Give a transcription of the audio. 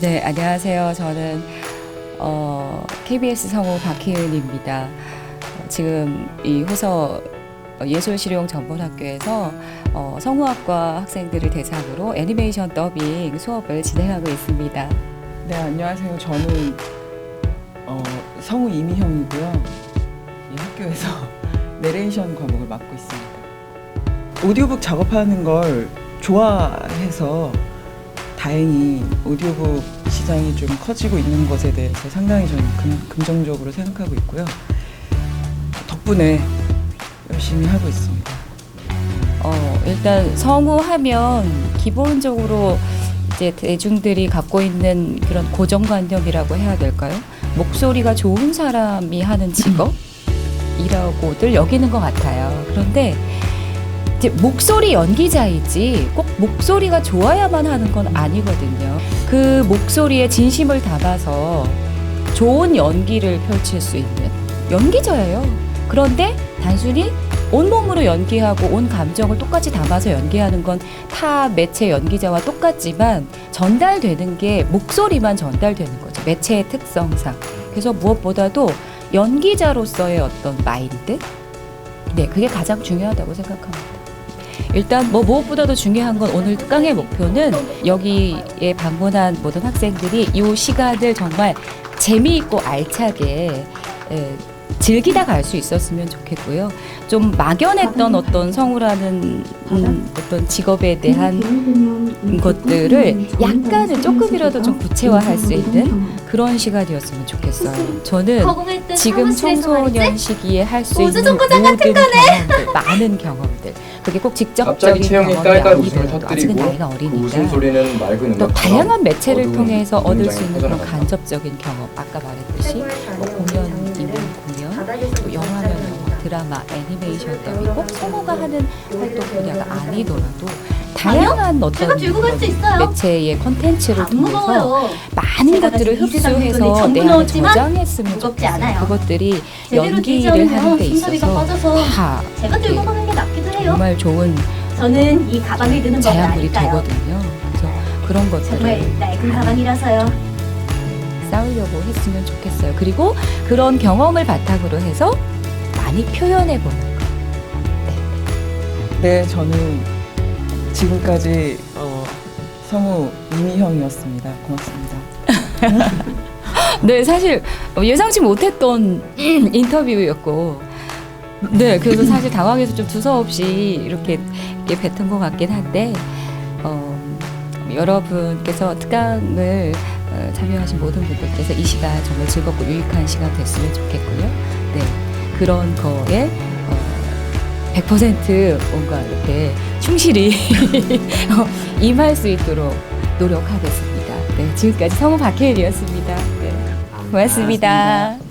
네, 안녕하세요. 저는 어, KBS 성우 박희은입니다. 어, 지금 이 호서 예술실용전문학교에서 어, 성우학과 학생들을 대상으로 애니메이션 더빙 수업을 진행하고 있습니다. 네, 안녕하세요. 저는 어, 성우 이미형이고요. 이 학교에서 내레이션 과목을 맡고 있습니다. 오디오북 작업하는 걸 좋아해서 다행히 오디오북 시장이 좀 커지고 있는 것에 대해서 상당히 저는 금, 긍정적으로 생각하고 있고요. 덕분에 열심히 하고 있습니다. 어, 일단 성우하면 기본적으로 이제 대중들이 갖고 있는 그런 고정관념이라고 해야 될까요? 목소리가 좋은 사람이 하는 직업이라고들 여기는 것 같아요. 그런데 목소리 연기자이지 꼭 목소리가 좋아야만 하는 건 아니거든요. 그 목소리에 진심을 담아서 좋은 연기를 펼칠 수 있는 연기자예요. 그런데 단순히 온몸으로 연기하고 온 감정을 똑같이 담아서 연기하는 건 타 매체 연기자와 똑같지만 전달되는 게 목소리만 전달되는 거죠. 매체의 특성상. 그래서 무엇보다도 연기자로서의 어떤 마인드? 네, 그게 가장 중요하다고 생각합니다. 일단 뭐 무엇보다도 중요한 건 오늘 특강의 목표는 여기에 방문한 모든 학생들이 이 시간을 정말 재미있고 알차게 예, 즐기다 갈 수 있었으면 좋겠고요. 좀 막연했던 어떤 성우라는 음, 어떤 직업에 대한 것들을 약간은 조금이라도 좀 구체화할 수 있는 그런 시간이었으면 좋겠어요. 저는 지금? 청소년 시기에 할 수 있는 모든 경험들, 많은 경험들. 그게 꼭 직접적인 갑자기 채영이 경험이 깔깔 웃음을 아니더라도 아직은 터뜨리고 나이가 그 어리니까 맑은 또 음악처럼 다양한 매체를 어두운 통해서 얻을 수 있는 그런. 간접적인 경험 아까 말했듯이 뭐 드라마 애니메이션 더빙 꼭 성우가 하는 활동 분야가 아니더라도 다양한 어떤. 매체의 컨텐츠를 안 통해서. 많은 것들을 흡수해서 내 안에 저장했으면 좋겠어요. 그것들이 연기를 하는 데 있어서 다 제가 들고 가는 게 낫기도 해요. 정말 좋은 저는 이 가방을 드는 법을 아니까요. 되거든요. 그래서 그런 것들을 정말 낡은 가방이라서요. 쌓으려고 했으면 좋겠어요. 그리고 그런 경험을 바탕으로 해서 많이 표현해 보는 거. 네, 저는 지금까지 어, 성우 이미형이었습니다. 고맙습니다. 네, 사실 예상치 못했던 인터뷰였고, 네, 그래서 사실 당황해서 좀 두서없이 이렇게, 이렇게 뱉은 것 같긴 한데, 어, 여러분께서 특강을 어, 참여하신 모든 분들께서 이 시간 정말 즐겁고 유익한 시간 됐으면 좋겠고요. 네, 그런 거에 어, 100% 뭔가 이렇게 충실히 어, 임할 수 있도록 노력하겠습니다. 네, 지금까지 성우 박혜일이었습니다. 네, 고맙습니다.